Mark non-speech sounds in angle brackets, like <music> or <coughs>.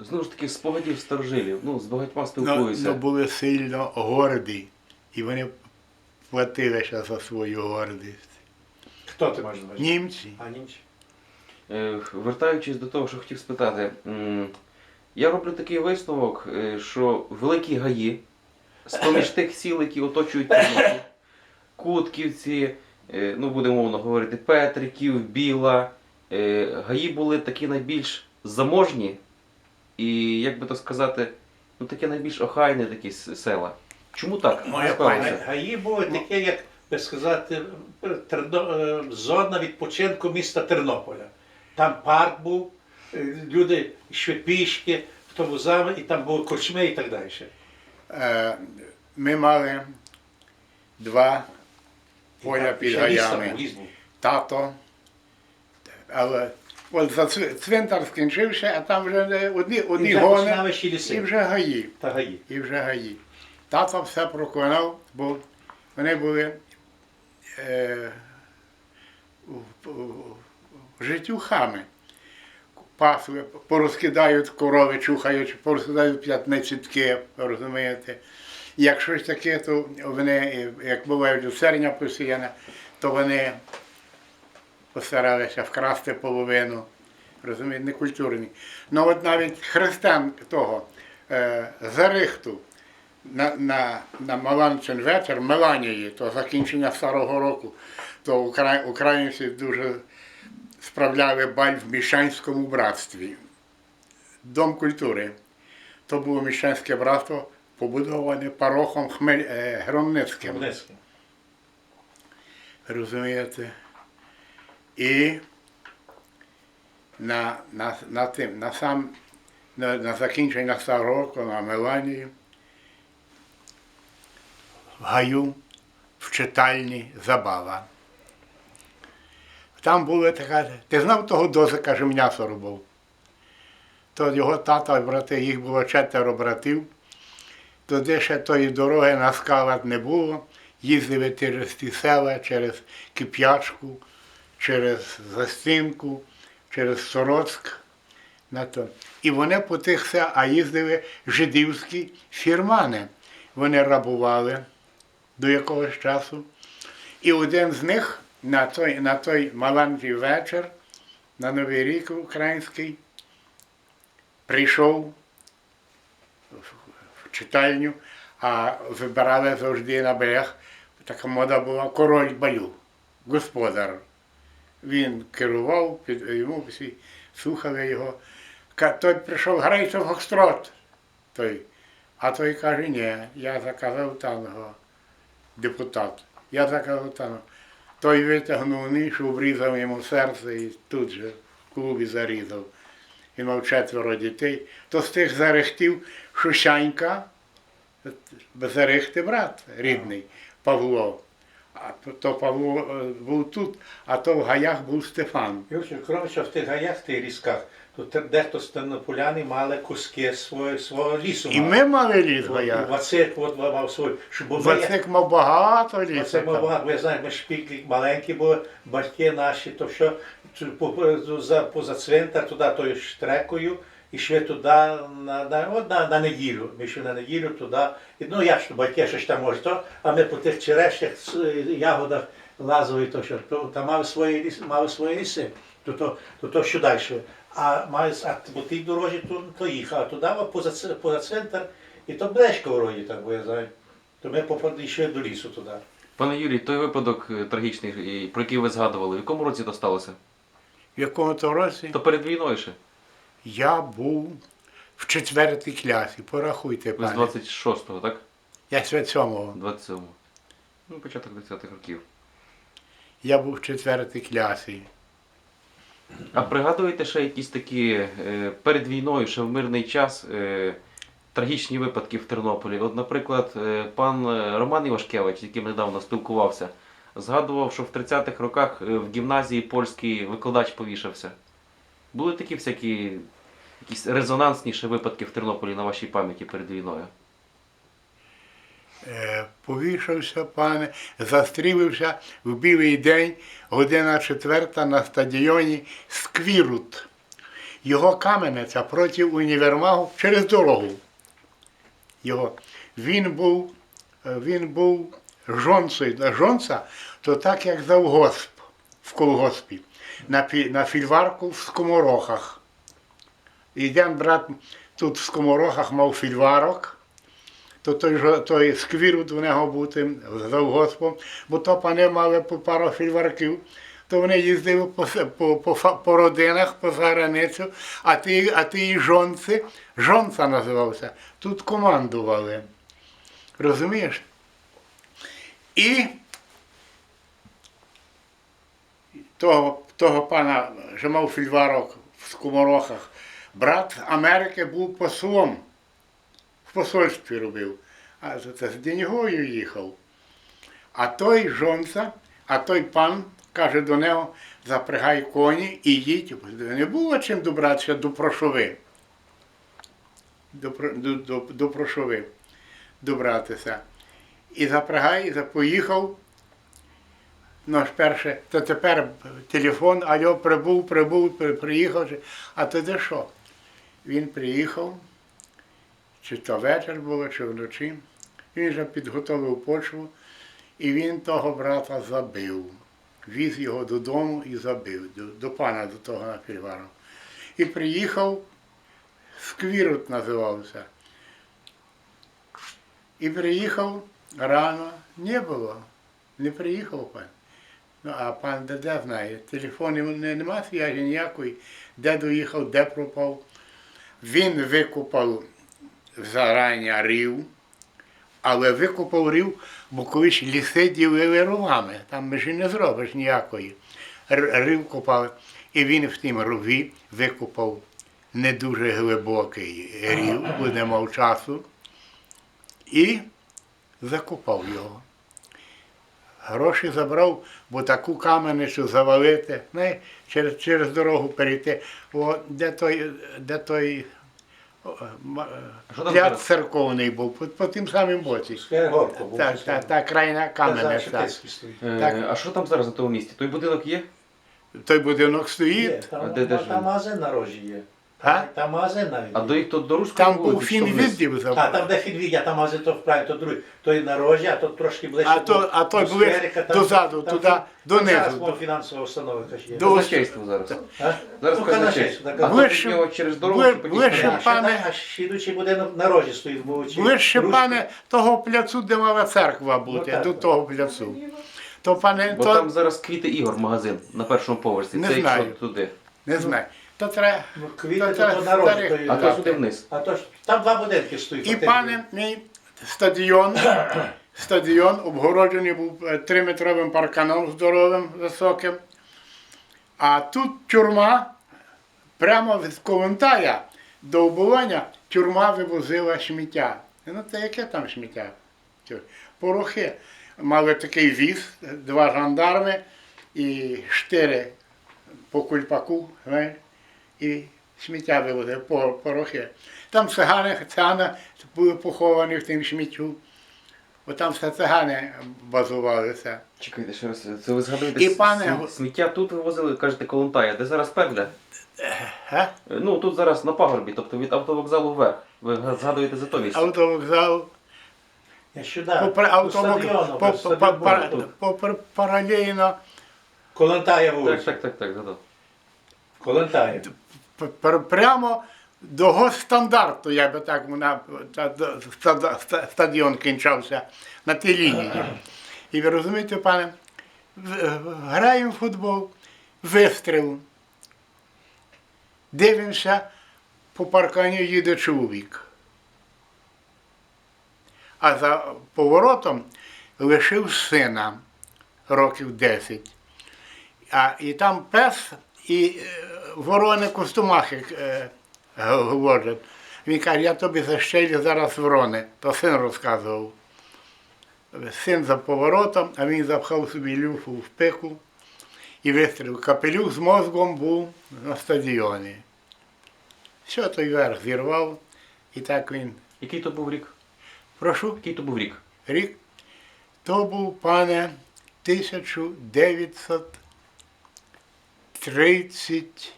Знову ж таки, спогадів старожилів. Ну, з багатьма Ну, спілкуюся. ну, були сильно горді, і вони платили ще за свою гордість. Хто ти маєш на увазі? Німці. А німці? Е, Вертаючись до того, що хотів спитати, м, я роблю такий висновок, е, що великі гаї, з-поміж тих сіл, які оточують <laughs> Тернопіль, Кутківці, е, ну будемо мовно говорити, Петриків, Біла, е, гаї були такі найбільш заможні і, як би то сказати, ну таке найбільш охайне такі села. Чому так? Моя склалося? пані. Гаї були таке, як би сказати, Терно- е, зона відпочинку міста Тернополя. Там парк був, е, люди йшли пішки, автобусами, і там були корчми і так далі. Е, Ми мали два поля під гаями. Тато. Але от за цвинтар скінчився, а там вже одні, одні І гони і вже гаї. та гаї. І вже гаї. Тато все проконав, бо вони були е, в- в- в життюхами. Пасли, порозкидають корови, чухають, порозкидають п'ятничітки, розумієте. І як щось таке, то вони, е, як бувають люцерня посіяна, то вони постаралися вкрасти половину. Розумієте, некультурні. Ну от навіть християн того е, Зарихту на, на, на Маланчин вечір, Меланії, то закінчення старого року, то укра- українці дуже справляли баль в Міщанському братстві. Дом культури. То було Міщанське братство, побудоване парохом Хмель, е, Громницьким. Розумієте? І на, на, на, тим, на, сам, на, на закінчення старого року на Меланії в гаю в читальні забава. Там була така, ти знав того дозика, що м'ясо робив? То його тата брати, їх було четверо братів. Туди ще тої дороги на скалах не було. Їздили через ті села, через Кип'ячку, через Застинку, через Сороцьк. І вони по тих селах, а їздили жидівські фірмани. Вони рабували до якогось часу. І один з них на той, на той маленький вечір, на Новий рік український, прийшов в читальню, а вибирали завжди на берег. Така мода була король балю, господар. Він керував, під, йому всі слухали його. Той прийшов, грайте в гострот. Той. А той каже, ні, я заказав танго, депутат. Я заказав танго. Той витягнув ніж, обрізав йому серце і тут же в клубі зарізав. Він мав четверо дітей. То з тих зарехтів Шушанька, зарехти брат рідний Павло. А то Павло був тут, а то в гаях був Стефан. І, в общем, крім що в тих гаях, в тих різках, то дехто з тернополяни мали куски свого, свого лісу. І ми мали ліс в гаях. Вацик от мав свій, Вацик мав багато лісу. Ми там. багато, ви знаєте, ми шпіклі маленькі були, батьки наші, то що поза цвинтар, туди тою штрекою, йшли туди на, на, от на, на неділю. Ми йшли на неділю туди. І, ну як ж то, батьки щось там може, то, а ми по тих черешнях, ягодах лазили, то що, то, там мали свої ліси, мали свої ліси, то, то, то, то що далі. А, мали, а по тій дорожі то, то їхав, а туди поза, поза цвинтар, і то блешко вроді так, бо я знаю. То ми попадали йшли до лісу туди. Пане Юрій, той випадок е, трагічний, про який ви згадували, в якому році то сталося? В якому то році То перед війною ще? Я був в четвертій класі. Порахуйте, Ви з пане. 26-го, так? Я святьомого. 27-го. 27-го. Ну, початок 20-х років. Я був в четвертій класі. А пригадуєте ще якісь такі е, перед війною, ще в мирний час, е, трагічні випадки в Тернополі? От, наприклад, е, пан е, Роман Івашкевич, з яким недавно спілкувався, згадував, що в 30-х роках е, в гімназії польський викладач повішався. Були такі всякі якісь резонансніші випадки в Тернополі на вашій пам'яті перед війною? Е, Повішався, пане, застрілився в білий день, година четверта на стадіоні Сквірут. Його каменеця проти універмагу через дорогу. Його. Він був, е, він був жонцею. Жонца то так, як завгосп в колгоспі. На, на фільварку в скоморохах. Ідем, брат, тут в скоморохах мав фільварок, то той, той сквір у нього бути завгоспом, бо то пани мали по пару фільварків, то вони їздили по, по, по, по родинах, по заграницю, а ті, а ті жонці, жонца називався, тут командували. Розумієш? І того, того пана, що мав фільварок в скоморохах, брат Америки був послом. В посольстві робив. А це, з Денігою їхав. А той жонца, а той пан каже до нього, запрягай коні і їдь. Не було чим добратися до Прошови. До, до, до, до Прошови добратися. І запрягай, і поїхав. Ну, ж перше, то тепер телефон, альо, прибув, прибув, при- приїхав. А тоді що? Він приїхав, чи то вечір було, чи вночі. Він вже підготовив почву, і він того брата забив. Віз його додому і забив, до, до пана до того на фільвару. І приїхав, сквірут називався. І приїхав рано, не було, не приїхав пан. Ну, а пан де, знає, телефону не, нема зв'язі ніякої, де доїхав, де пропав. Він викопав зарані рів, але викопав рів, бо колись ліси ділили ровами, там межі не зробиш ніякої. Рив копав, і він в тім рові викопав не дуже глибокий рів, бо не мав часу, і закопав його. Гроші забрав, бо таку каменицю завалити, не, через, через дорогу перейти. О, де той, де той там ряд церковний був, по, по тим самим боці. Так, та, та крайня каменеця. Шепетський стоїть. Е, Так. А що там зараз на тому місці? Той будинок є? Той будинок Є, стоїть, там, А де- де там, там магазин на рожі є. А? Там магазин навіть. А до їх то до руської там був вулиці, що вниз? А, там де фільвідя, там магазин то вправі, то другий. Той на рожі, а то трошки ближче. А то- а той до ближче скверика, дозаду, туди, фін- донизу. Зараз вон фінансова установа є. До- Казначейство зараз. А? Зараз Ну, казначейство. так, А Ближче- через дорогу, бли- ближче справа. А ще пане- а ще йдучий будинок на рожі стоїть в Мовичі. Ближче, пане, того пляцу, де мала церква бути, Ну, так, до так. того пляцу. То пане, Бо то там зараз квіти ігор магазин на першому поверсі. Не Це якщо знаю. туди. не знаю. То треба. Ну, квіти Та- то, та- то на старих. то. А то сюди вниз. А то ж там два будинки стоїть. І фактично. пане мій стадіон, <coughs> стадіон обгороджений був е, триметровим парканом здоровим, високим. А тут тюрма, прямо від Ковентая до обування тюрма вивозила сміття. Ну, це яке там сміття? Тю- Порохи. Мали такий віз, два жандарми і чотири по кульпаку, знаєш, і сміття вивозили, порохи. Там цигани, цигани були поховані в тим сміттю. Бо там все цигани базувалися. Чекайте ще раз. Це ви згадуєте І, пане- смі- сміття тут вивозили, кажете, Колонтая. Де зараз пекля? Га? Е, Ну тут зараз на пагорбі, тобто від автовокзалу вверх. Ви згадуєте за то місце. Автовокзал, Я сюди. попри автовокзал, Колонтая Так, так, так, так, згадав. Пр- прямо до госстандарту, я би так на, та- до- ста- ста- стадіон кінчався на тій лінії. І ви розумієте, пане, граємо в футбол, вистріл. Дивимося, по паркані їде чоловік. А за поворотом лишив сина років 10. А, і там пес і е, ворони костомахи е, говорять. Він каже, я тобі защелю зараз ворони. То син розказував. Син за поворотом, а він запхав собі люфу в пику і вистрілив. Капелюх з мозгом був на стадіоні. Все той верх зірвав, і так він. Який то був рік? Прошу, Який то був рік? рік. То був, пане, 30